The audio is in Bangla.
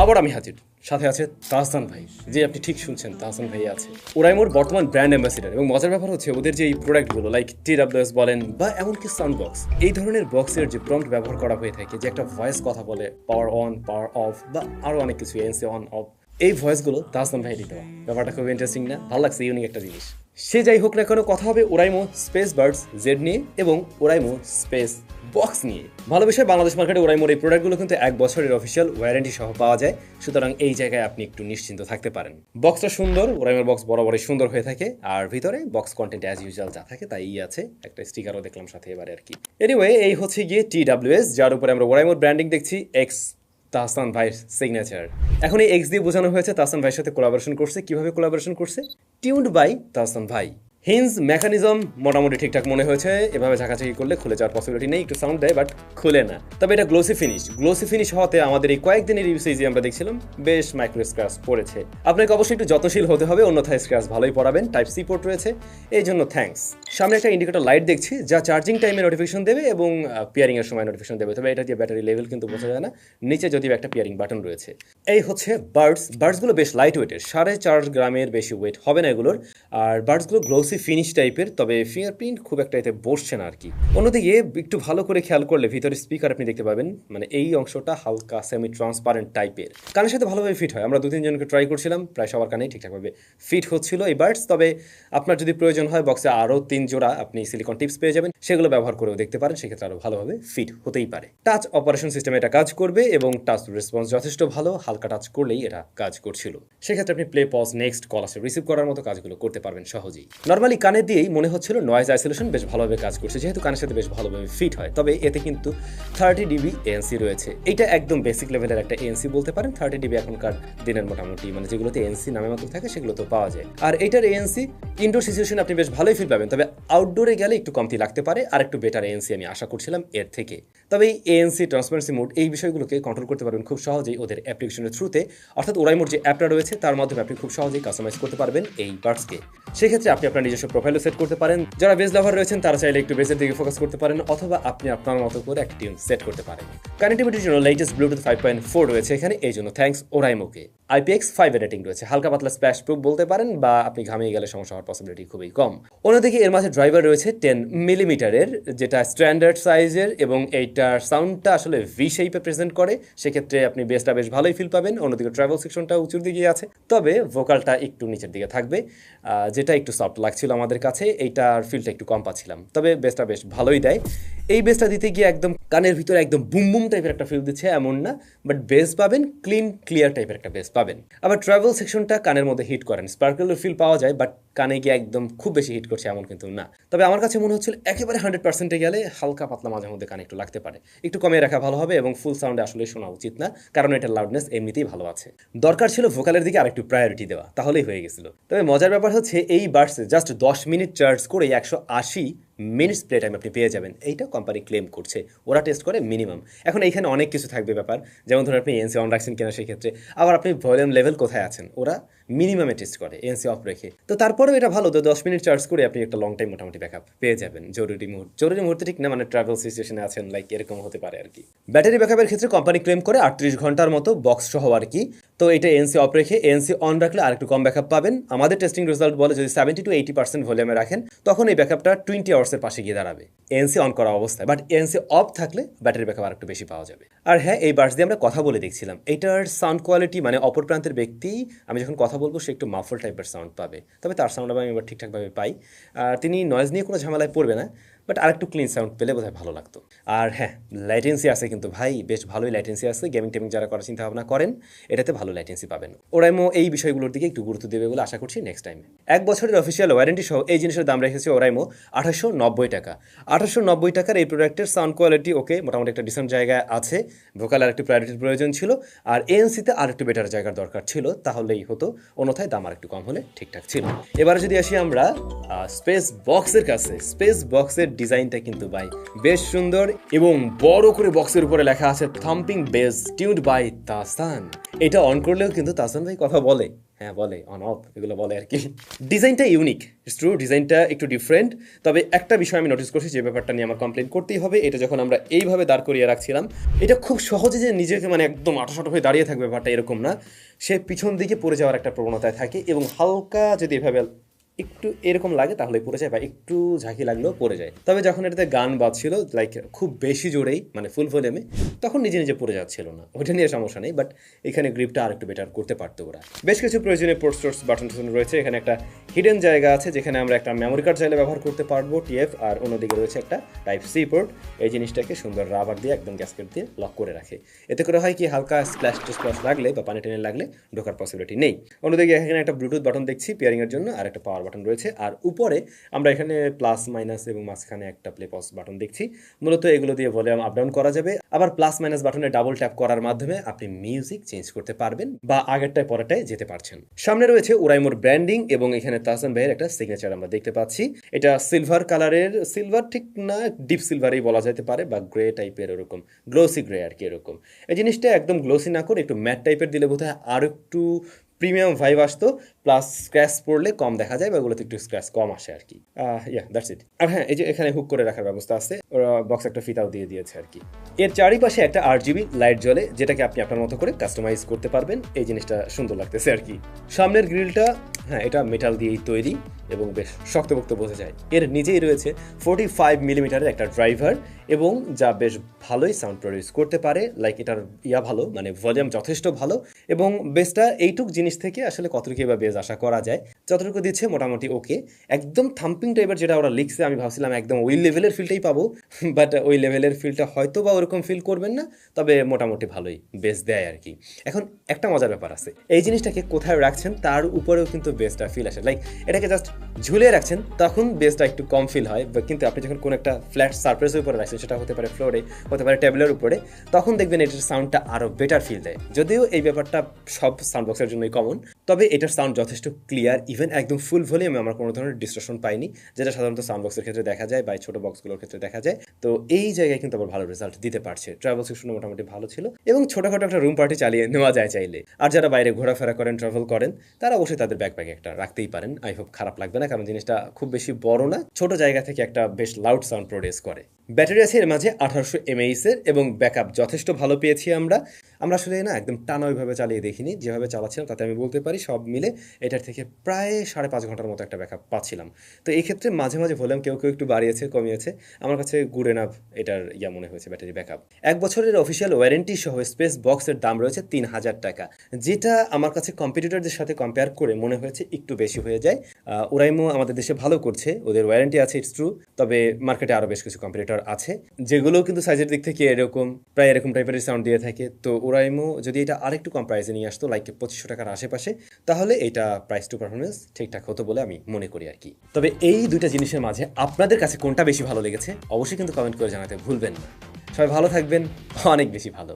আবার আমি হাজির। সাথে আছে তাহসান ভাই, যে আপনি ঠিক শুনছেন, তাহসান ভাই আছে। ওরাই মোর বর্তমান ব্র্যান্ড অ্যাম্বাসিডার এবং মজার ব্যাপার হচ্ছে ওদের যে এই প্রোডাক্টগুলো লাইক টি ডাব্লিউএস বলেন বা এমনকি সাউন্ড বক্স এই ধরনের বক্সের যে প্রম্পট ব্যবহার করা হয়ে থাকে, যে একটা ভয়েস কথা বলে পাওয়ার অন পাওয়ার অফ বা আরও অনেক কিছু এনসি অন অফ এই ভয়েসগুলো তাহসান ভাই দিতে ব্যাপারটা খুব ইন্টারেস্টিং না? ভালো লাগছে ইউনিক একটা জিনিস। সে যাই হোক না কেন, কথা হবে ওরাইমো স্পেস বার্ডস, জেড নিয়ে এবং ওরাইমো স্পেস বক্স নিয়ে। ভালো বিষয়, বাংলাদেশ মার্কেটে ওরাইমোর এই প্রোডাক্টগুলো কিন্তু এক বছরের অফিসিয়াল ওয়ারেন্টি সহ পাওয়া যায়, সুতরাং এই জায়গায় আপনি একটু নিশ্চিন্ত থাকতে পারেন। বক্সটা সুন্দর, ওরাইমোর বক্স বরাবরই সুন্দর হয়ে থাকে, আর ভিতরে বক্স কন্টেন্ট অ্যাজ ইউজুয়াল যা থাকে তাই আছে, একটা স্টিকারও দেখলাম সাথে এবারে আর কি। এনিওয়ে এই হচ্ছে গিয়ে টি ডাব্লিউএস যার উপরে আমরা ওরাইমোর ব্র্যান্ডিং দেখছি এক্স তাহসান ভাইয়ের সিগনেচার এখন এই এক্স দিয়ে বোঝানো হয়েছে তাহসান ভাইয়ের সাথে কোলাবোরেশন করছে। কীভাবে কোলাবোরেশন করছে? টিউন্ড বাই তাহসান ভাই। হিন্স মেকানিজম মোটামুটি ঠিকঠাক মনে হয়েছে। এভাবে ঝাঁকাঝাঁকি করলে খুলে যাওয়ার পসিবিলিটি নেই, একটু সাউন্ড দেয় বাট খুলে না। তবে এটা গ্লোসি ফিনিশ গ্লোসি ফিনিশ হওয়াতে আমাদের এই কয়েকদিনের ইউসেজে আমরা দেখছিলাম, বেশ মাইক্রো স্ক্র্যাচ পড়েছে। আপনাকে অবশ্যই একটু যত্নশীল হতে হবে, অন্যথায় স্ক্র্যাচ ভালোই পড়াবেন টাইপ সি পোর্ট রয়েছে। এই জন্য থ্যাঙ্কস সামনে একটা ইন্ডিকেটর লাইট দেখছি, যা চার্জিং টাইমে নোটিফিকেশন দেবে এবং পিয়ারিং এর সময় নোটিফিকেশন দেবে। তবে এটা দিয়ে ব্যাটারি লেভেল কিন্তু বোঝা যায় না। নিচে যদিও একটা পিয়ারিং বাটন রয়েছে। এই হচ্ছে বার্ডস বার্ডসগুলো বেশ লাইট ওয়েটের সাড়ে চার গ্রামের বেশি ওয়েট হবে না এগুলোর। আর বার্ডসগুলো গ্লোসি ফিনিশ টাইপের তবে ফিঙ্গারপ্রিন্ট খুব একটা এতে বসছে না আর কি অন্যদিকে একটু ভালো করে খেয়াল করলে ভিতরে স্পিকার আপনি দেখতে পাবেন মানে এই অংশটা হালকা সেমি ট্রান্সপারেন্ট টাইপের কানের সাথে ভালোভাবে ফিট হয়, আমরা দু তিনজনকে ট্রাই করছিলাম, প্রায় সবার কানেই ঠিকঠাকভাবে ফিট হচ্ছিল। এই বার্ডস তবে আপনার যদি প্রয়োজন হয় বক্সে আরও তিন জোড়া আপনি সিলিকন টিপস পেয়ে যাবেন, সেগুলো ব্যবহার করেও দেখতে পারেন, সেক্ষেত্রে আরও ভালোভাবে ফিট হতেই পারে। টাচ অপারেশন সিস্টেমে এটা কাজ করবে এবং টাচ রেসপন্স যথেষ্ট ভালো, হালকা টাচ করলেই এটা কাজ করছিল। সেক্ষেত্রে আপনি প্লে পজ নেক্সট কল আসে রিসিভ করার মতো কাজগুলো করতে পারবেন সহজেই। নর্মালি কানে দিয়েই মনে হচ্ছিল নয়েজ আইসোলেশন বেশ ভালোভাবে কাজ করছে, যেহেতু কানের সাথে বেশ ভালোভাবে ফিট হয়। তবে এতে কিন্তু থার্টি ডিবি এএনসি রয়েছে। এটা একদম বেসিক লেভেলের একটা এএনসি বলতে পারেন থার্টি ডিবি এখনকার দিনের মোটামুটি মানে যেগুলোতে এএনসি নামে মতো থাকে সেগুলো তো পাওয়া যায়। আর এটার এএনসি ইনডোর সিচুয়েশন আপনি বেশ ভালোই ফিল পাবেন, তবে আউটডোরে গেলে একটু কমতি লাগতে পারে, আর একটু বেটার এএনসি আমি আশা করছিলাম এর থেকে। তবে এই এএনসি ট্রান্সপারেন্সি মোড এই বিষয়গুলোকে কন্ট্রোল করতে পারবেন খুব সহজেই ওদের অ্যাপ্লিকেশনের থ্রুতে অর্থাৎ ওরাই মোড যে অ্যাপটা রয়েছে, তার মাধ্যমে আপনি খুব সহজেই কাস্টমাইজ করতে পারবেন এই বার্ডসকে সেক্ষেত্রে আপনি আপনার নিজস্ব প্রোফাইলও সেট করতে পারেন। যারা বেজ লাভার রয়েছেন, তারা চাইলে একটু বেসের দিকে ফোকাস করতে পারেন, অথবা আপনি আপনার মতো করে একটি টিম সেট করতে পারেন। কানেক্টিভিটির জন্য latest Bluetooth five point four রয়েছে এখানে, এই জন্য থ্যাংকস ওরাইমোকে আইপিএক্স ফাইভ রেটিং রয়েছে। হালকা পাতলা স্প্যাশ প্রুফ বলতে পারেন বা আপনি ঘামিয়ে গেলে সমস্যা হওয়ার পসিবিলিটি খুবই কম। অন্যদিকে এর মাঝে ড্রাইভার রয়েছে টেন মিলিমিটারের যেটা স্ট্যান্ডার্ড সাইজের এবং এইটার সাউন্ডটা আসলে ভি শেপে প্রেজেন্ট করে। সেক্ষেত্রে আপনি বেসটা বেশ ভালোই ফিল পাবেন। অন্যদিকে ট্রাভেল সেকশনটা উঁচুর দিকে আছে। তবে ভোকালটা একটু নিচের দিকে থাকবে যেটা একটু সফট লাগছিল আমাদের কাছে। এইটার ফিলটা একটু কম পাচ্ছিলাম। তবে বেসটা বেশ ভালোই দেয়। এই বেসটা দিতে গিয়ে একদম কানের ভিতরে একদম বুম বুম টাইপের একটা ফিল দিচ্ছে, এমন না। বাট বেস পাবেন ক্লিন ক্লিয়ার টাইপের একটা বেস পাবেন। আবার ট্রাভেল সেকশনটা কানের মধ্যে হিট করেন। স্পার্কেলের ফিল পাওয়া যায় বাট কানে গিয়ে একদম খুব বেশি হিট করছে এমন কিন্তু না। তবে আমার কাছে মনে হচ্ছিল একেবারে হান্ড্রেড পার্সেন্টে গেলে হালকা পাতলা মাঝে মধ্যে কানে একটু লাগতে পারে। একটু কমিয়ে রাখা ভালো হবে এবং ফুল সাউন্ডে আসলে শোনা উচিত না, কারণ এটার লাউডনেস এমনিতেই ভালো আছে। দরকার ছিল ভোকালের দিকে আরেকটু প্রায়োরিটি দেওয়া, তাহলেই হয়ে গেছিল। তবে মজার ব্যাপার হচ্ছে, এই বার্ডসে জাস্ট দশ মিনিট চার্জ করে একশো আশি মিনিটস প্লে টাইম আপনি পেয়ে যাবেন। এইটা কোম্পানি ক্লেম করছে। ওরা টেস্ট করে মিনিমাম এখন এইখানে অনেক কিছু থাকবে ব্যাপার। যেমন ধরুন আপনি এনসি অন রাখছেন কিনা সেই ক্ষেত্রে আবার আপনি ভলিউম লেভেল কোথায় আছেন? ওরা মিনিমামে টেস্ট করে এনসি অফ রেখে। তো তারপরেও এটা ভালো, তো দশ মিনিট চার্জ করে আপনি একটা লং টাইম মোটামুটি ব্যাকআপ পেয়ে যাবেন। জরুরি মুহূর্তে জরুরি মুহূর্তে ঠিক না মানে ট্রাভেল সিচুয়েশনে আছেন লাইক এরকম হতে পারে আর কি। ব্যাটারি ব্যাকআপের ক্ষেত্রে কোম্পানি ক্লেম করে আটত্রিশ ঘণ্টার মতো বক্স সহ আর কি। তো এটা এনসি অফ রেখে এনসি অন রাখলে আরেকটু কম ব্যাকআপ পাবেন। আমাদের টেস্টিং রেজাল্ট বলে যদি সেভেন্টি টু এইটি পার্সেন্ট ভলিউমে রাখেন, তখন এই ব্যাকআপটা টোয়েন্টি আওয়ার্সের পাশে গিয়ে দাঁড়াবে। এনসি অন করা অবস্থায় বাট এনসি অফ থাকলে ব্যাটারি ব্যাকআপ আরেকটু বেশি পাওয়া যাবে। আর হ্যাঁ এই বার্স দিয়ে আমরা কথা বলে দেখছিলাম। এটার সাউন্ড কোয়ালিটি মানে অপর প্রান্তের ব্যক্তি, আমি যখন কথা বলব, সে একটু মাফল টাইপের সাউন্ড পাবে। তবে তার সাউন্ড আমি এবার ঠিকঠাকভাবে পাই। আর তিনি নয়েজ নিয়ে কোনো ঝামেলায় পড়বে না। বাট আরেকটু ক্লিন সাউন্ড পেলে বোধহয় ভালো লাগতো। আর হ্যাঁ লাইটেন্সি আছে কিন্তু ভাই, বেশ ভালোই লাইটেন্সি আছে। গেমিং টেমিং যারা করার চিন্তা ভাবনা করেন, এটাতে ভালো লাইটেন্সি পাবেন। ওরাইমো এই বিষয়গুলোর দিকে একটু গুরুত্ব দেবে বলে আশা করছি নেক্সট টাইমে এক বছরের অফিসিয়াল ওয়ারেন্টি সহ এই জিনিসের দাম রেখেছে ওরাইমো আঠাশশো নব্বই টাকা। আঠাশশো নব্বই টাকার এই প্রোডাক্টের সাউন্ড কোয়ালিটি ওকে মোটামুটি একটা ডিসেন্ট জায়গায় আছে। ভোকাল আর একটু প্রায়োরিটির প্রয়োজন ছিল। আর এএনসিতে আর একটু বেটার জায়গার দরকার ছিল, তাহলেই হতো। অন্যথায় দাম আর একটু কম হলে ঠিকঠাক ছিল। এবারে যদি আসি আমরা স্পেস বক্সের কাছে। স্পেস বক্সের ডিজাইনটা কিন্তু ভাই বেশ সুন্দর এবং বড় করে বক্সের উপরে লেখা আছে থাম্পিং বেস টিউড বাই তাসান এটা অন করলেও কিন্তু তাসান ভাই কথা বলে। হ্যাঁ বলে অন অফ এগুলো বলে আর কি। ডিজাইনটা ইউনিক ট্রু ডিজাইনটা একটু ডিফারেন্ট তবে একটা বিষয় আমি নোটিস করছি যে ব্যাপারটা নিয়ে আমার কমপ্লেন করতেই হবে, এটা যখন আমরা এইভাবে দাঁড় করিয়ে রাখছিলাম, এটা খুব সহজে যে নিজেকে মানে একদম আটাশাটো হয়ে দাঁড়িয়ে থাকবে ব্যাপারটা এরকম না। সে পিছন দিকে পড়ে যাওয়ার একটা প্রবণতায় থাকে এবং হালকা যদি এভাবে একটু এরকম লাগে তাহলে পড়ে যায় বা একটু ঝাঁকি লাগলেও পড়ে যায়। তবে যখন এটাতে গান বাজছিল লাইক খুব বেশি জোরেই মানে ফুল ভলিউমে তখন নিজে নিজে পড়ে যাচ্ছিল না। ওইটা নিয়ে সমস্যা নেই বাট এখানে গ্রিপটা আর একটু বেটার করতে পারতো ওরা। বেশ কিছু প্রয়োজনীয় পোর্ট স্টোর্স বাটন টাটন রয়েছে। এখানে একটা হিডেন জায়গা আছে, যেখানে আমরা একটা মেমোরি কার্ড চাইলে ব্যবহার করতে পারব টিএফ আর অন্যদিকে রয়েছে একটা টাইপ সি পোর্ট এই জিনিসটাকে সুন্দর রাবার দিয়ে, একদম গ্যাসকেট দিয়ে লক করে রাখে। এতে করে হয় কি, হালকা স্প্ল্যাশ স্প্ল্যাশ লাগলে বা পানি টেনে লাগলে ঢোকার পসিবিলিটি নেই। অন্যদিকে এখানে একটা ব্লুটুথ বাটন দেখছি পেয়ারিং এর জন্য, আর একটা পাওয়ার বাটন রয়েছে। আর উপরে আমরা এখানে প্লাস মাইনাস এবং মাঝখানে একটা প্লে পজ বাটন দেখছি। মূলত এগুলো দিয়ে ভলিউম আপ ডাউন করা যাবে। আবার প্লাস মাইনাস বাটনে ডাবল ট্যাপ করার মাধ্যমে আপনি মিউজিক চেঞ্জ করতে পারবেন বা আগেরটায় পরেরটায় যেতে পারছেন। সামনে রয়েছে ওরাইমোর ব্র্যান্ডিং এবং এখানে তাহসান ভাইয়ের একটা সিগনেচার আমরা দেখতে পাচ্ছি। এটা সিলভার কালারের সিলভার ঠিক না ডিপ সিলভারই বলা যেতে পারে বা গ্রে টাইপের এরকম গ্লোসি গ্রে আর কি এরকম। এই জিনিসটা একদম গ্লোসি না করে একটু ম্যাট টাইপের দিলে বোধহয় আর একটু প্রিমিয়াম ভাইব আসতো প্লাস স্ক্র্যাচ পড়লে কম দেখা যায় বা ওগুলোতে একটু স্ক্র্যাচ কম আসে আর কি ইয়া দ্যাটস ইট আর হ্যাঁ এই যে এখানে হুক করে রাখার ব্যবস্থা আছে, ওরা বক্স একটা ফিতাও দিয়ে দিয়েছে আর কি এর চারিপাশে একটা আট জিবি লাইট জ্বলে, যেটাকে আপনি আপনার মতো করে কাস্টমাইজ করতে পারবেন। এই জিনিসটা সুন্দর লাগতেছে আর কি সামনের গ্রিলটা হ্যাঁ এটা মেটাল দিয়েই তৈরি এবং বেশ শক্তপোক্ত বোঝা যায়। এর নিজেই রয়েছে ফোর্টি ফাইভ মিলিমিটারের একটা ড্রাইভার এবং যা বেশ ভালোই সাউন্ড প্রডিউস করতে পারে লাইক এটার ইয়া ভালো মানে ভলিউম যথেষ্ট ভালো এবং বেসটা এইটুক জিনিস থেকে আসলে কতটুকু বা বেস আশা করা যায়। যতটুকু দিচ্ছে মোটামুটি ওকে একদম থাম্পিং টাইপের যেটা ওরা লিখছে, আমি ভাবছিলাম একদম ওই লেভেলের ফিলটাই পাবো বাট ওই লেভেলের ফিলটা হয়তো বা ওরকম ফিল করবেন না, তবে মোটামুটি ভালোই বেস দেয় আর কি। এখন একটা মজার ব্যাপার আছে, এই জিনিসটাকে কোথায় রাখছেন তার উপরেও কিন্তু বেসটা ফিল আসে। লাইক এটাকে জাস্ট ঝুলিয়ে রাখছেন, তখন বেসটা একটু কম ফিল হয় কিন্তু আপনি যখন কোনো একটা ফ্ল্যাট সারপ্রাইজের উপরে রাখছেন, সেটা হতে পারে ফ্লোরে হতে পারে টেবিলের উপরে, তখন দেখবেন এটার সাউন্ডটা আরও বেটার ফিল দেয়। যদিও এই ব্যাপারটা সব সাউন্ড বক্সের জন্যই কমন তবে এটার সাউন্ড যথেষ্ট ক্লিয়ার ইভেন একদম ফুল ভলিউমে আমরা কোনো ধরনের ডিস্ট্রাকশন পাইনি, যেটা সাধারণত সাউন্ড বক্সের ক্ষেত্রে দেখা যায় বা ছোট বক্সগুলোর ক্ষেত্রে দেখা যায়। তো এই জায়গায় কিন্তু আবার ভালো রেজাল্ট দিতে পারছে। ট্রাভেল সেকশনও মোটামুটি ভালো ছিল এবং ছোটখাটো একটা রুম পার্টি চালিয়ে নেওয়া যায় চাইলে। আর যারা বাইরে ঘোরাফেরা করেন ট্রাভেল করেন, তারা অবশ্যই তাদের ব্যাকপ্যাকে একটা রাখতেই পারেন। আই হোপ খারাপ লাগবে না, কারণ জিনিসটা খুব বেশি বড় না, ছোট জায়গা থেকে একটা বেশ লাউড সাউন্ড প্রডিউস করে। ব্যাটারি আছে এর মাঝে আঠারোশো এমএইচ এর এবং ব্যাকআপ যথেষ্ট ভালো পেয়েছি আমরা। আমরা আসলে না একদম টানা ওইভাবে চালিয়ে দেখিনি, যেভাবে চালাচ্ছিলাম তাতে আমি বলতে পারি সব মিলে এটার থেকে প্রায় সাড়ে পাঁচ ঘণ্টার মতো একটা ব্যাকআপ পাচ্ছিলাম। তো এই ক্ষেত্রে মাঝে মাঝে ভলিউম কেউ কেউ একটু বাড়িয়েছে, কমিয়েছে। আমার কাছে গুড এনাফ এটার ইয়া মনে হয়েছে ব্যাটারি ব্যাকআপ। এক বছরের অফিসিয়াল ওয়ারেন্টি সহ স্পেস বক্সের দাম রয়েছে তিন হাজার টাকা, যেটা আমার কাছে কম্পিটিটরদের সাথে কম্পেয়ার করে মনে হয়েছে একটু বেশি হয়ে যায়। ওরাইমো আমাদের দেশে ভালো করছে, ওদের ওয়ারেন্টি আছে ইটস ট্রু তবে মার্কেটে আরও বেশ কিছু কম্পিটিটর আছে যেগুলো কিন্তু সাইজের দিক থেকে এরকম, প্রায় এরকম টাইপের সাউন্ড দিয়ে থাকে। তো ওরাইমো যদি এটা আরেকটু কম প্রাইসে নিয়ে আসতো লাইক পঁচিশশো টাকার আশেপাশে, তাহলে এটা প্রাইস টু পারফরমেন্স ঠিকঠাক হতো বলে আমি মনে করি আর কি। তবে এই দুইটা জিনিসের মাঝে আপনাদের কাছে কোনটা বেশি ভালো লেগেছে, অবশ্যই কিন্তু কমেন্ট করে জানাতে ভুলবেন না। সবাই ভালো থাকবেন, অনেক বেশি ভালো।